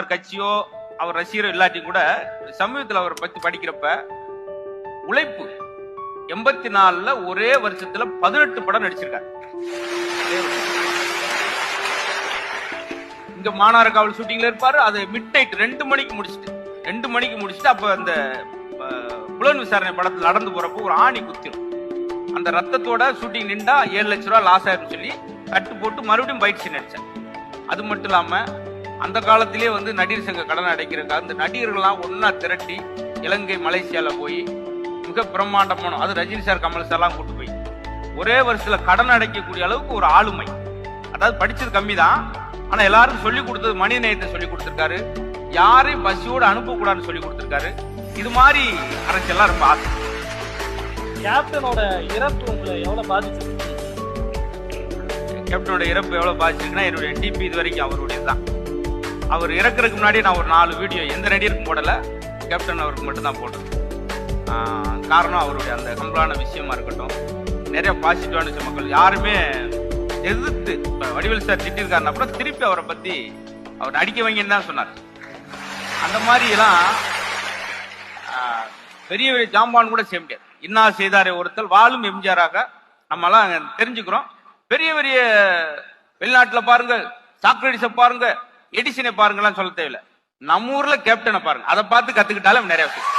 கட்சியோ அவர் ரசிகரோ இல்லாட்டி கூட சமீபத்தில் அவரை பத்தி படிக்கிறப்ப உழைப்பு எண்பத்தி நாலுல ஒரே வருஷத்துல பதினெட்டு படம் நடிச்சிருக்காரு. இங்க மாநகர காவல் ஷூட்டிங்ல இருப்பாரு. அது மிட் நைட் ரெண்டு மணிக்கு முடிச்சுட்டு ரெண்டு மணிக்கு முடிச்சுட்டு அப்ப அந்த புலன் விசாரணை படத்துல நடந்து போறப்போ ஒரு ஆணி குத்திரும். அந்த ரத்தத்தோட ஷூட்டிங் நின்றா ஏழு லட்ச ரூபா லாஸ் ஆயிரும் சொல்லி கட்டு போட்டு மறுபடியும் பயிற்சி நடிச்சேன் அது மட்டும் இல்லாம அந்த காலத்திலே வந்து நடிகர் சங்க கடன் அடைக்கிறதுக்காக அந்த நடிகர்கள்லாம் ஒண்ணா திரட்டி இலங்கை மலேசியால போய் மிக பிரம்மாண்டமான அது ரஜினி சார் கமல் சார்லாம் கூட்டு போய். ஒரே வருஷத்துல கடன் அடைக்கக்கூடிய அளவுக்கு ஒரு ஆளுமை. அதாவது படிச்சது கம்மி தான் ஆனா எல்லாருக்கும் சொல்லி கொடுத்தது மனித நேயத்தை சொல்லி கொடுத்திருக்காரு. யாரையும் பசியோடு அனுப்பக்கூடாதுன்னு சொல்லி கொடுத்திருக்காரு. இது மாதிரி அரசியல்லாம் ரொம்ப ஆசை. கேப்டனோட இறப்பு உங்களை எவ்வளவு பாதிச்சிருக்கு? கேப்டனோட இறப்பு எவ்வளவு பாதிச்சிருக்குன்னா என்னுடைய டிபி இது வரைக்கும் அவருடைய தான் அவர் இறக்குறதுக்கு முன்னாடி நான் ஒரு நாலு வீடியோ எந்த நடிகருக்கும் போடலை. கேப்டன் அவருக்கு மட்டும்தான் போட்டேன். காரணம் அவருடைய அந்த கம்பலான விஷயமா இருக்கட்டும். நிறைய பாசிட்டிவான விஷயம். மக்கள் யாருமே எதிர்த்து இப்போ வடிவேல் சார் திட்டிருக்காருன்னா கூட திருப்பி அவரை பற்றி அவர் அடிக்க வைங்கன்னு தான் சொன்னார். அந்த மாதிரிலாம் பெரிய பெரிய ஜாம்பான் கூட செய்ய முடியாது. இன்னா செய்தாரே ஒருத்தல் வாழும் எம்ஜிஆராக நம்மலாம் தெரிஞ்சுக்கிறோம். பெரிய பெரிய வெளிநாட்டில் பாருங்கள் சாக்ரடிஸை பாருங்கள் எடிசனை பாருங்களாம் சொல்ல தேவையில்லை. நம்ம ஊர்ல கேப்டனை பாருங்க. அதை பார்த்து கத்துக்கிட்டாலும் நிறைய விஷயம்.